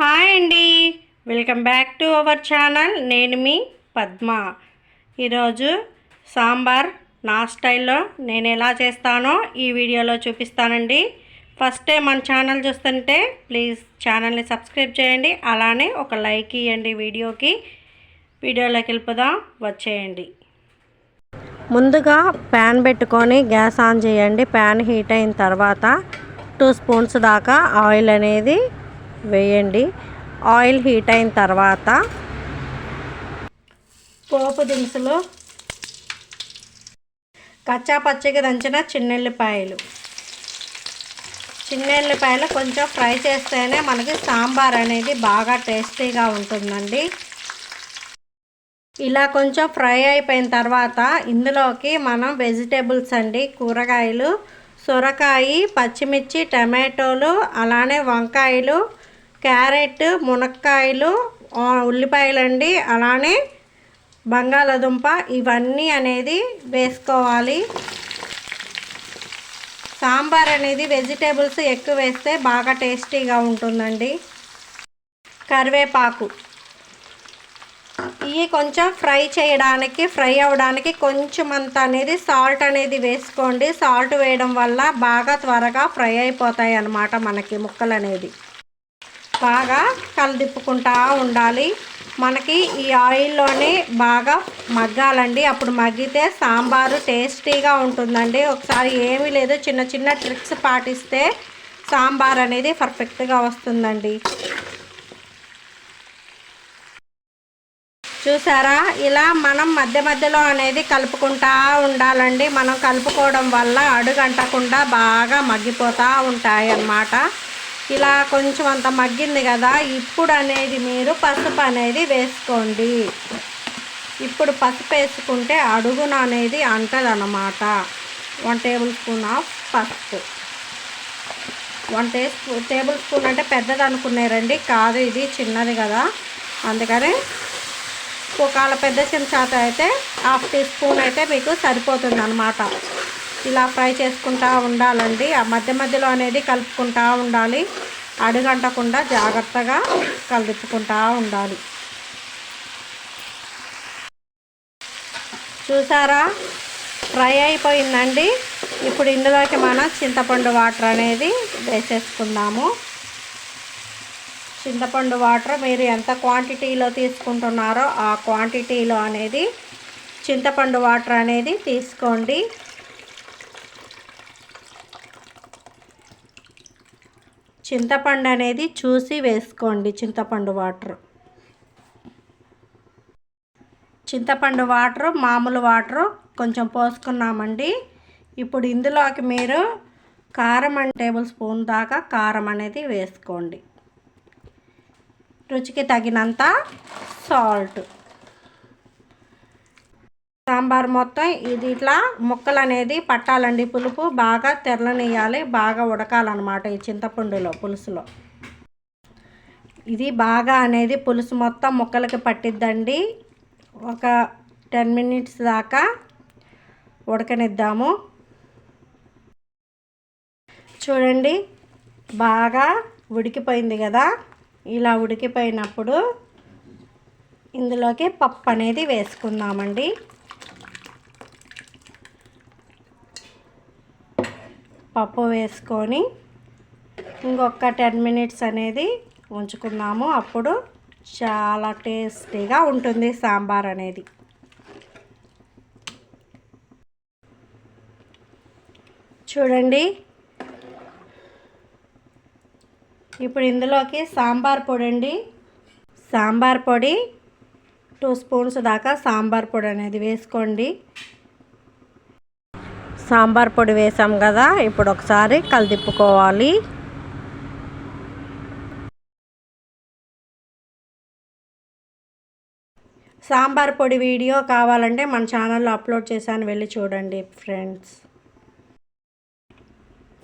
Hi అండి. Welcome back to our channel. నేను మీ పద్మ. ఈరోజు సాంబార్ నా స్టైల్లో నేను ఎలా చేస్తానో ఈ వీడియోలో చూపిస్తానండి. ఫస్ట్ టైం మన ఛానల్ చూస్తుంటే ప్లీజ్ ఛానల్ని సబ్స్క్రైబ్ చేయండి. అలానే ఒక లైక్ ఇవ్వండి వీడియోకి. వీడియోలోకి వెళ్ళిపోదాం. వచ్చేయండి. ముందుగా ప్యాన్ పెట్టుకొని గ్యాస్ ఆన్ చేయండి. ప్యాన్ హీట్ అయిన తర్వాత టూ స్పూన్స్ దాకా ఆయిల్ అనేది వేయండి. ఆయిల్ హీట్ అయిన తర్వాత పోపు దినుసులు కచ్చా పచ్చిగా దంచిన చిన్నెల్లిపాయలు. చిన్నెల్లిపాయలు కొంచెం ఫ్రై చేస్తేనే మనకి సాంబార్ అనేది బాగా టేస్టీగా ఉంటుందండి. ఇలా కొంచెం ఫ్రై అయిపోయిన తర్వాత ఇందులోకి మనం వెజిటేబుల్స్ అండి కూరగాయలు సొరకాయ పచ్చిమిర్చి టమాటోలు అలానే వంకాయలు క్యారెట్ మునక్కాయలు ఉల్లిపాయలు అండి అలానే బంగాళదుంప ఇవన్నీ అనేది వేసుకోవాలి. సాంబార్ అనేది వెజిటేబుల్స్ ఎక్కువ వేస్తే బాగా టేస్టీగా ఉంటుందండి. కరివేపాకు. ఇవి కొంచెం ఫ్రై చేయడానికి ఫ్రై అవ్వడానికి కొంచెం అంత అనేది సాల్ట్ అనేది వేసుకోండి. సాల్ట్ వేయడం వల్ల బాగా త్వరగా ఫ్రై అయిపోతాయి అన్నమాట మనకి ముక్కలు అనేది బాగా కలదిప్పుకుంటా ఉండాలి. మనకి ఈ ఆయిల్లోనే బాగా మగ్గాలండి. అప్పుడు మగ్గితే సాంబారు టేస్టీగా ఉంటుందండి. ఒకసారి ఏమీ లేదు. చిన్న చిన్న ట్రిక్స్ పాటిస్తే సాంబార్ అనేది పర్ఫెక్ట్గా వస్తుందండి. చూసారా? ఇలా మనం మధ్య మధ్యలో అనేది కలుపుకుంటా ఉండాలండి. మనం కలుపుకోవడం వల్ల అడుగంటకుండా బాగా మగ్గిపోతూ ఉంటాయి అన్నమాట ఇలా కొంచెం అంత మగ్గింది కదా ఇప్పుడు అనేది మీరు పసుపు అనేది వేసుకోండి. ఇప్పుడు పసుపు వేసుకుంటే అడుగున అనేది అంటదన్నమాట. వన్ టేబుల్ స్పూన్ ఆఫ్ పసుపు. వన్ టే టేబుల్ స్పూన్ అంటే పెద్దది అనుకున్నారండి కాదు ఇది చిన్నది కదా. అందుకని ఒకవేళ పెద్ద చెంచాత అయితే హాఫ్ టీ స్పూన్ అయితే మీకు సరిపోతుంది అనమాట ఇలా ఫ్రై చేసుకుంటా ఉండాలండి. ఆ మధ్య మధ్యలో అనేది కలుపుకుంటూ ఉండాలి. అడుగంటకుండా జాగ్రత్తగా కలుపుకుంటూ ఉండాలి. చూసారా? ఫ్రై అయిపోయిందండి. ఇప్పుడు ఇందులోకి మనం చింతపండు వాటర్ అనేది వేసేసుకుందాము. చింతపండు వాటర్ మీరు ఎంత క్వాంటిటీలో తీసుకుంటున్నారో ఆ క్వాంటిటీలో అనేది చింతపండు వాటర్ అనేది తీసుకోండి. చింతపండు అనేది చూసి వేసుకోండి చింతపండు వాటర్. చింతపండు వాటర్ మామూలు వాటర్ కొంచెం పోసుకున్నామండి. ఇప్పుడు ఇందులోకి మీరు కారం అండ్ టేబుల్ స్పూన్ దాకా కారం అనేది వేసుకోండి. రుచికి తగినంత సాల్ట్. సాంబార్ మొత్తం ఇది ఇట్లా ముక్కలు అనేది పట్టాలండి పులుపు. బాగా తెరలనియాలి బాగా ఉడకాలన్నమాట ఈ చింతపండులో పులుసులో. ఇది బాగా అనేది పులుసు మొత్తం ముక్కలకి పట్టిద్దండి. ఒక టెన్ మినిట్స్ దాకా ఉడకనిద్దాము. చూడండి బాగా ఉడికిపోయింది కదా. ఇలా ఉడికిపోయినప్పుడు ఇందులోకి పప్పు అనేది వేసుకుందామండి. పప్పు వేసుకొని ఇంకొక టెన్ మినిట్స్ అనేది ఉంచుకున్నాము అప్పుడు చాలా టేస్టీగా ఉంటుంది సాంబార్ అనేది. చూడండి. ఇప్పుడు ఇందులోకి సాంబార్ పొడి అండి సాంబార్ పొడి టూ స్పూన్స్ దాకా సాంబార్ పొడి అనేది వేసుకోండి. సాంబార్ పొడి వేసాం కదా ఇప్పుడు ఒకసారి కలిదిప్పుకోవాలి. సాంబార్ పొడి వీడియో కావాలంటే మన ఛానల్లో అప్లోడ్ చేశాను వెళ్ళి చూడండి ఫ్రెండ్స్.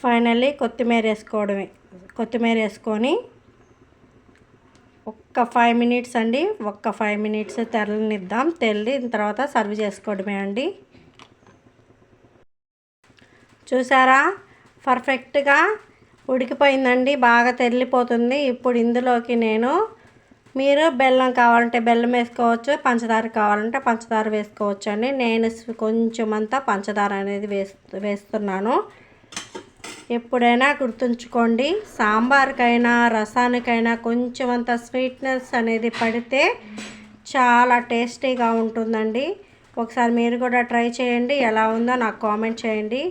ఫైనల్లీ కొత్తిమీర వేసుకోవడమే. కొత్తిమీర వేసుకొని ఒక్క ఫైవ్ మినిట్స్ అండి ఒక్క ఫైవ్ మినిట్స్ తెరలనిద్దాం. తెల్లిన తర్వాత సర్వ్ చేసుకోవడమే అండి. చూసారా? పర్ఫెక్ట్గా ఉడికిపోయిందండి. బాగా తెల్లిపోతుంది ఇప్పుడు ఇందులోకి నేను మీరు బెల్లం కావాలంటే బెల్లం వేసుకోవచ్చు పంచదార కావాలంటే పంచదార వేసుకోవచ్చు అండి నేను కొంచెం అంతా పంచదార అనేది వేస్తు వేస్తున్నాను. ఎప్పుడైనా గుర్తుంచుకోండి సాంబార్కైనా రసానికైనా కొంచెం అంత స్వీట్నెస్ అనేది పడితే చాలా టేస్టీగా ఉంటుందండి. ఒకసారి మీరు కూడా ట్రై చేయండి. ఎలా ఉందో నాకు కామెంట్ చేయండి.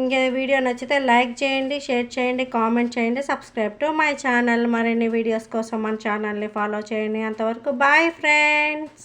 ఇంకా వీడియో నచ్చితే లైక్ చేయండి షేర్ చేయండి కామెంట్ చేయండి సబ్స్క్రైబ్ టు మై ఛానల్. మరిన్ని వీడియోస్ కోసం మన ఛానల్ని ఫాలో చేయండి. అంతవరకు బాయ్ ఫ్రెండ్స్.